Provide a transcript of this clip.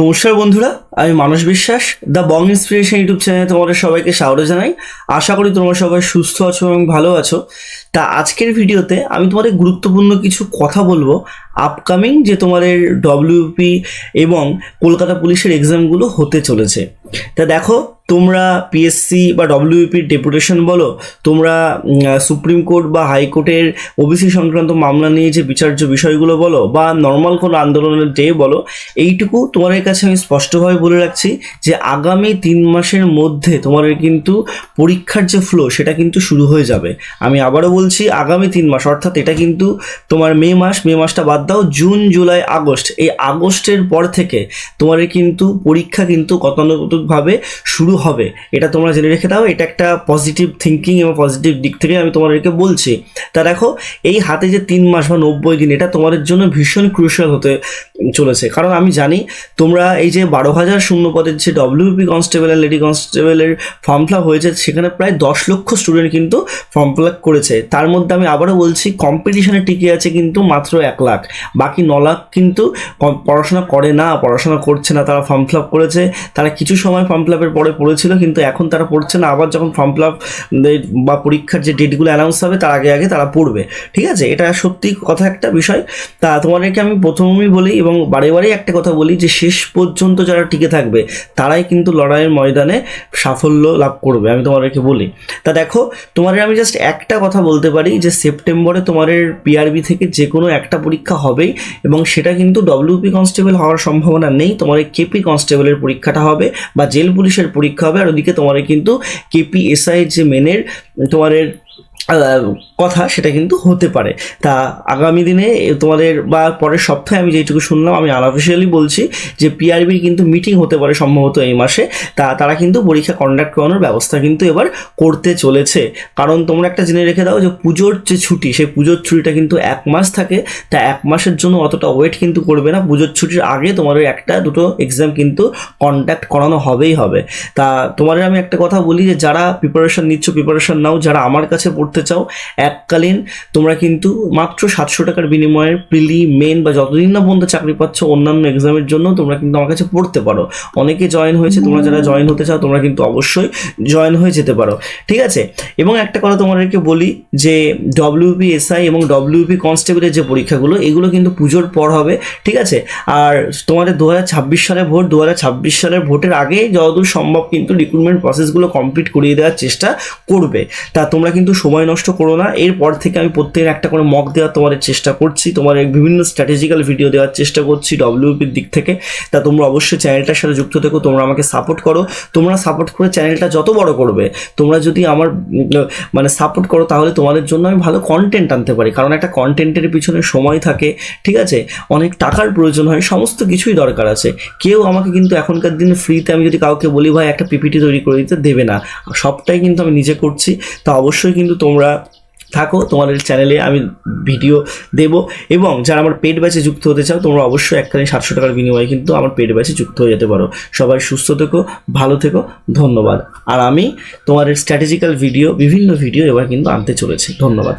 নমস্কার বন্ধুরা, আমি মানস বিশ্বাস, দ্য বং ইন্সপিরেশন ইউটিউব চ্যানেলে তোমাদের সবাইকে স্বাগত জানাই। আশা করি তোমরা সবাই সুস্থ আছো এবং ভালো আছো। তা আজকের ভিডিওতে আমি তোমাদের গুরুত্বপূর্ণ কিছু কথা বলব আপকামিং যে তোমাদের ডব্লিউপি এবং কলকাতা পুলিশের এক্সামগুলো হতে চলেছে। তা দেখো তোমরা পিএসসি বা ডব্লিউপির ডেপুটেশন বলো, তোমরা সুপ্রিম কোর্ট বা হাইকোর্টের ওবিসি সংক্রান্ত মামলা নিয়ে যে বিচার্য বিষয়গুলো বলো, বা নর্মাল কোনো আন্দোলনের ডে বলো, এইটুকু তোমাদের কাছে আমি স্পষ্টভাবে বলে রাখছি যে আগামী তিন মাসের মধ্যে তোমাদের কিন্তু পরীক্ষার যে ফ্লো সেটা কিন্তু শুরু হয়ে যাবে। আমি আবারও বলছি, আগামী তিন মাস, অর্থাৎ এটা কিন্তু তোমার মে মাস, মে মাসটা বাদ দাও, জুন, জুলাই, আগস্ট, এই আগস্টের পর থেকে তোমাদের কিন্তু পরীক্ষা কিন্তু গতানুগতিকভাবে শুরু হবে। এটা তোমরা জেনে রেখে দাও, এটা একটা পজিটিভ থিঙ্কিং এবং পজিটিভ দিক থেকে আমি তোমাদেরকে বলছি। তা দেখো, এই হাতে যে তিন মাস বা নব্বই দিন, এটা তোমাদের জন্য ভীষণ ক্রুশিয়াল হতে চলেছে। কারণ আমি জানি, তোমরা এই যে বারো হাজার শূন্য পদের যে ডব্লিউপি কনস্টেবল আর লেডি কনস্টেবলের ফর্ম ফিল হয়েছে, সেখানে প্রায় দশ লক্ষ স্টুডেন্ট কিন্তু ফর্ম ফিল করেছে। তার মধ্যে আমি আবারও বলছি কম্পিটিশনে টিকে আছে কিন্তু মাত্র এক লাখ। বাকি ন লাখ কিন্তু পড়াশোনা করে না, পড়াশোনা করছে না, তারা ফর্ম ফিল করেছে। তারা কিছু সময় ফর্ম ফিল পরে পড়েছিল, কিন্তু এখন তারা পড়ছে না। আবার যখন ফর্ম ফিল আপ বা পরীক্ষার যে ডেটগুলো অ্যানাউন্স হবে, তার আগে আগে তারা পড়বে। ঠিক আছে? এটা সত্যি কথা একটা বিষয়। তা তোমাদেরকে আমি প্রথমেই বলি এবং বারে বারেই একটা কথা বলি যে, শেষ পর্যন্ত যারা টিকে থাকবে, তারাই কিন্তু লড়াইয়ের ময়দানে সাফল্য লাভ করবে। আমি তোমাদেরকে বলি। তা দেখো, তোমাদের আমি জাস্ট একটা কথা বলতে পারি যে, সেপ্টেম্বরে তোমাদের পিআরবি থেকে যে কোনো একটা পরীক্ষা হবেই এবং সেটা কিন্তু ডব্লিউপি কনস্টেবল হওয়ার সম্ভাবনা নেই। তোমার কেপি কনস্টেবলের পরীক্ষাটা হবে বা জেল পুলিশের পরীক্ষা হবে। আর ওদিকে তোমার কিন্তু কেপিএসআই যে মেনের তোমাদের আহ, কথা সেটা কিন্তু হতে পারে। তা আগামী দিনে তোমাদের বা পরের সপ্তাহে আমি যেটুকু শুনলাম, আমি আনঅফিসিয়ালি বলছি যে পিআরবির কিন্তু মিটিং হতে পারে সম্ভবত এই মাসে। তা তারা কিন্তু পরীক্ষা কন্ডাক্ট করানোর ব্যবস্থা কিন্তু এবার করতে চলেছে। কারণ তোমরা একটা জেনে রেখে দাও যে পুজোর যে ছুটি, সেই পুজোর ছুটিটা কিন্তু এক মাস থাকে। তা এক মাসের জন্য অতটা ওয়েট কিন্তু করবে না। পুজোর ছুটির আগে তোমাদের একটা, দুটো এক্সাম কিন্তু কন্ডাক্ট করানো হবেই হবে। তা তোমাদের আমি একটা কথা বলি যে যারা প্রিপারেশন নিচ্ছ প্রিপারেশন নাও, যারা আমার কাছে পড়তে চাও, এককালীন তোমরা কিন্তু মাত্র সাতশো টাকার বিনিময়ে প্রিলি, মেন বা যতদিন না পর্যন্ত চাকরি পাচ্ছ, অন্যান্য এক্সামের জন্য তোমরা কিন্তু আমার কাছে পড়তে পারো। অনেকে জয়েন হয়েছে, তোমরা যারা জয়েন হতে চাও, তোমরা কিন্তু অবশ্যই জয়েন হয়ে যেতে পারো। ঠিক আছে? এবং একটা কথা তোমাদেরকে বলি যে ডব্লিউপি এসআই এবং ডব্লিউপি কনস্টেবলের যে পরীক্ষাগুলো, এগুলো কিন্তু পুজোর পর হবে। ঠিক আছে? আর তোমাদের দু হাজার ছাব্বিশ সালে ভোট, দু হাজার ছাব্বিশ সালের ভোটের আগে যতদূর সম্ভব কিন্তু রিক্রুটমেন্ট প্রসেসগুলো কমপ্লিট করিয়ে দেওয়ার চেষ্টা করবে। তা তোমরা কিন্তু সময় নষ্ট করো না। এরপর থেকে আমি প্রত্যেকের একটা করে মক দেওয়ার তোমাদের চেষ্টা করছি। তোমার বিভিন্ন স্ট্র্যাটেজিক্যাল ভিডিও দেওয়ার চেষ্টা করছি ডব্লিউপির দিক থেকে। তা তোমরা অবশ্যই চ্যানেলটার সাথে যুক্ত থেকো, তোমরা আমাকে সাপোর্ট করো। তোমরা সাপোর্ট করে চ্যানেলটা যত বড় করবে, তোমরা যদি আমার মানে সাপোর্ট করো, তাহলে তোমাদের জন্য আমি ভালো কন্টেন্ট আনতে পারি। কারণ একটা কন্টেন্টের পিছনে সময় থাকে, ঠিক আছে? অনেক টাকার প্রয়োজন হয়, সমস্ত কিছুই দরকার আছে। কেউ আমাকে কিন্তু এখনকার দিনে ফ্রিতে আমি যদি কাউকে বলি, ভাই, একটা পিপিটি তৈরি করে দিতে দেবে না। সবটাই কিন্তু আমি নিজে করছি। তা অবশ্যই কিন্তু তোমরা থাকো, তোমাদের চ্যানেলে আমি ভিডিও দেব। এবং যারা আমার পেট ব্যাচে যুক্ত হতে চাও, তোমরা অবশ্যই এককালীন সাতশো টাকার বিনিময়ে কিন্তু আমার পেট ব্যাচে যুক্ত হয়ে যেতে পারো। সবাই সুস্থ থেকো, ভালো থেকো, ধন্যবাদ। আর আমি তোমাদের স্ট্র্যাটেজিক্যাল ভিডিও বিভিন্ন ভিডিও এবার কিন্তু আনতে চলেছি। ধন্যবাদ।